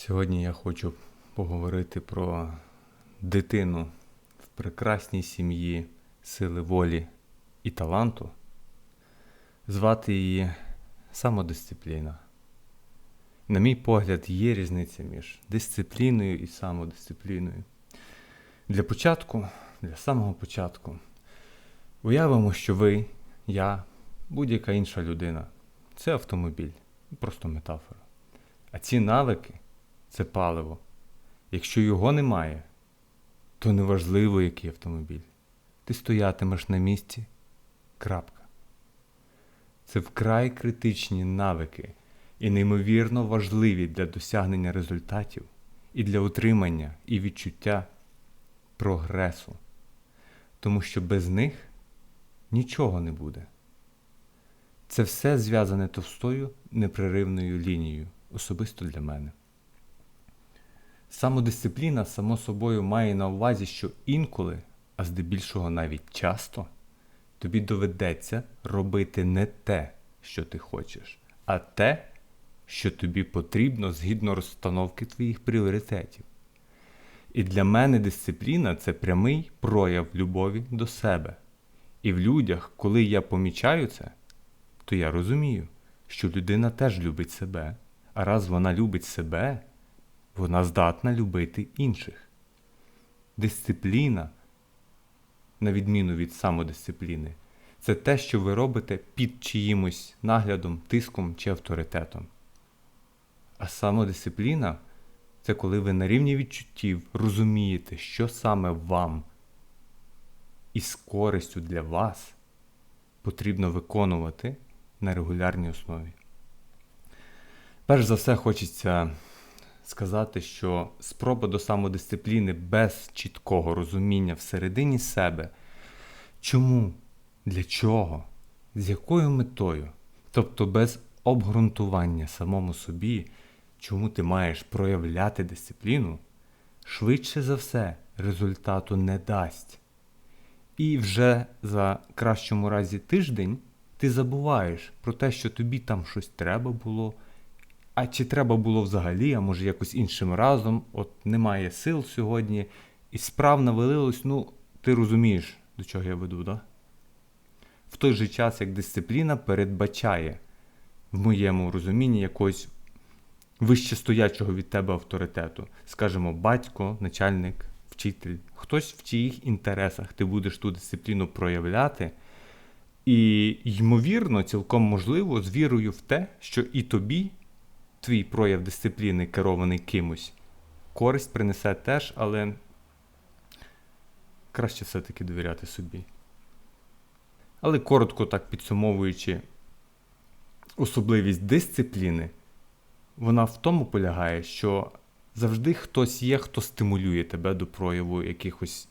Сьогодні я хочу поговорити про дитину в прекрасній сім'ї сили волі і таланту. Звати її самодисципліна. На мій погляд, є різниця між дисципліною і самодисципліною. Для початку, для самого початку, уявимо, що ви, я, будь-яка інша людина це автомобіль, просто метафора. А ці навики це паливо. Якщо його немає, то неважливо, який автомобіль. Ти стоятимеш на місці. Крапка. Це вкрай критичні навики і неймовірно важливі для досягнення результатів і для утримання і відчуття прогресу. Тому що без них нічого не буде. Це все зв'язане товстою непреривною лінією, особисто для мене. Самодисципліна, само собою, має на увазі, що інколи, а здебільшого навіть часто, тобі доведеться робити не те, що ти хочеш, а те, що тобі потрібно згідно розстановки твоїх пріоритетів. І для мене дисципліна це прямий прояв любові до себе. І в людях, коли я помічаю це, то я розумію, що людина теж любить себе, а раз вона любить себе, вона здатна любити інших. Дисципліна, на відміну від самодисципліни, це те, що ви робите під чиїмось наглядом, тиском чи авторитетом. А самодисципліна це коли ви на рівні відчуттів розумієте, що саме вам і з користю для вас потрібно виконувати на регулярній основі. Перш за все, хочеться сказати, що спроба до самодисципліни без чіткого розуміння всередині себе, чому, для чого, з якою метою, тобто без обґрунтування самому собі, чому ти маєш проявляти дисципліну, швидше за все результату не дасть. І вже за кращому разі тиждень ти забуваєш про те, що тобі там щось треба було. А чи треба було взагалі, а може якось іншим разом, от немає сил сьогодні, і справ навалилось, ну, ти розумієш, до чого я веду, да? В той же час, як дисципліна передбачає в моєму розумінні якогось вищестоячого від тебе авторитету, скажімо, батько, начальник, вчитель, хтось в чиїх інтересах ти будеш ту дисципліну проявляти. І, ймовірно, цілком можливо, з вірою в те, що і тобі твій прояв дисципліни, керований кимось, користь принесе теж, але краще все-таки довіряти собі. Але коротко так підсумовуючи, особливість дисципліни, вона в тому полягає, що завжди хтось є, хто стимулює тебе до прояву якихось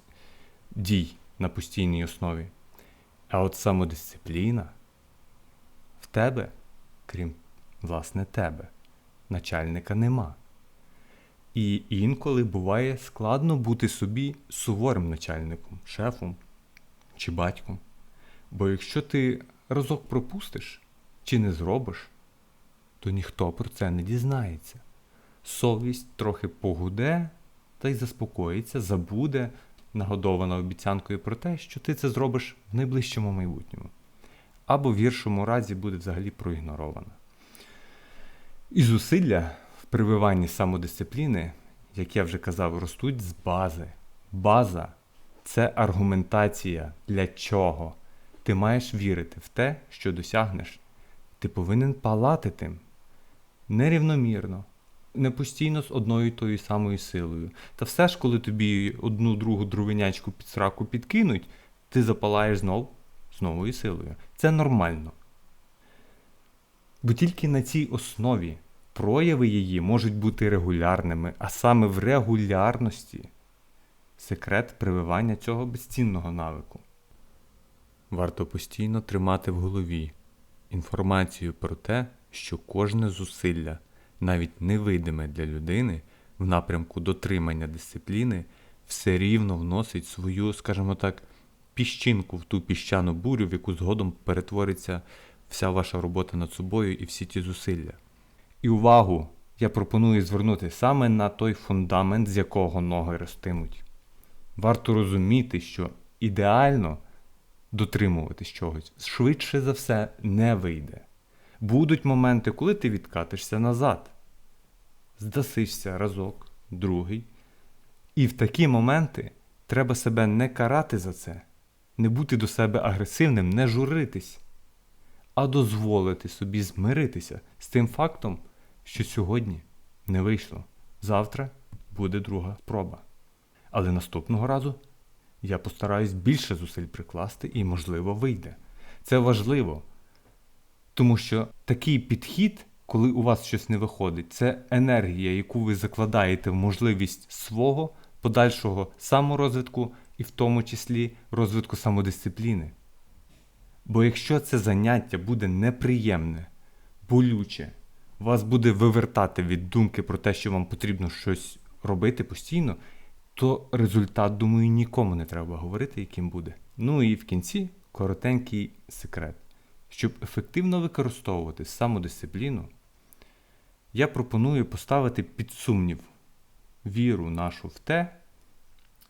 дій на постійній основі. А от самодисципліна в тебе, крім власне тебе, начальника нема. І інколи буває складно бути собі суворим начальником, шефом чи батьком. Бо якщо ти разок пропустиш чи не зробиш, то ніхто про це не дізнається. Совість трохи погуде та й заспокоїться, забуде, нагодована обіцянкою про те, що ти це зробиш в найближчому майбутньому, або в гіршому разі буде взагалі проігнорована. І зусилля в прививанні самодисципліни, як я вже казав, ростуть з бази. База це аргументація для чого. Ти маєш вірити в те, що досягнеш. Ти повинен палати тим нерівномірно, не постійно з одною і тою самою силою. Та все ж, коли тобі одну другу дровинячку під сраку підкинуть, ти запалаєш знов з новою силою. Це нормально. Бо тільки на цій основі прояви її можуть бути регулярними, а саме в регулярності секрет прививання цього безцінного навику. Варто постійно тримати в голові інформацію про те, що кожне зусилля, навіть невидиме для людини, в напрямку дотримання дисципліни, все рівно вносить свою, скажімо так, піщинку в ту піщану бурю, в яку згодом перетвориться вся ваша робота над собою і всі ті зусилля. І увагу! я пропоную звернути саме на той фундамент, з якого ноги ростимуть. Варто розуміти, що ідеально дотримуватись чогось швидше за все не вийде. Будуть моменти, коли ти відкатишся назад, здасишся разок, другий. І в такі моменти треба себе не карати за це, не бути до себе агресивним, не журитись, а дозволити собі змиритися з тим фактом, що сьогодні не вийшло. Завтра буде друга спроба. Але наступного разу я постараюсь більше зусиль прикласти і, можливо, вийде. Це важливо, тому що такий підхід, коли у вас щось не виходить, це енергія, яку ви закладаєте в можливість свого подальшого саморозвитку і в тому числі розвитку самодисципліни. Бо якщо це заняття буде неприємне, болюче, вас буде вивертати від думки про те, що вам потрібно щось робити постійно, то результат, думаю, нікому не треба говорити, яким буде. Ну і в кінці коротенький секрет. Щоб ефективно використовувати самодисципліну, я пропоную поставити під сумнів віру нашу в те.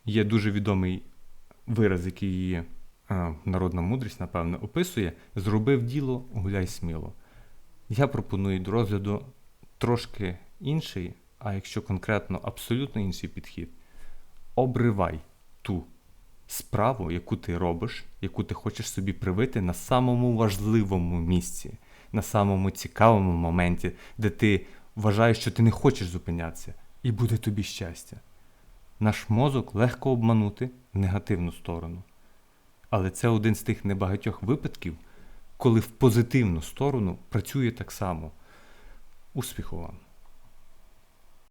Є дуже відомий вираз, який її народна мудрість, напевно, описує: зробив діло, гуляй сміло. Я пропоную до розгляду трошки інший, а якщо конкретно абсолютно інший підхід, обривай ту справу, яку ти робиш, яку ти хочеш собі привити на самому важливому місці, на самому цікавому моменті, де ти вважаєш, що ти не хочеш зупинятися, і буде тобі щастя. Наш мозок легко обманути в негативну сторону. Але це один з тих небагатьох випадків, коли в позитивну сторону працює так само. Успіху вам!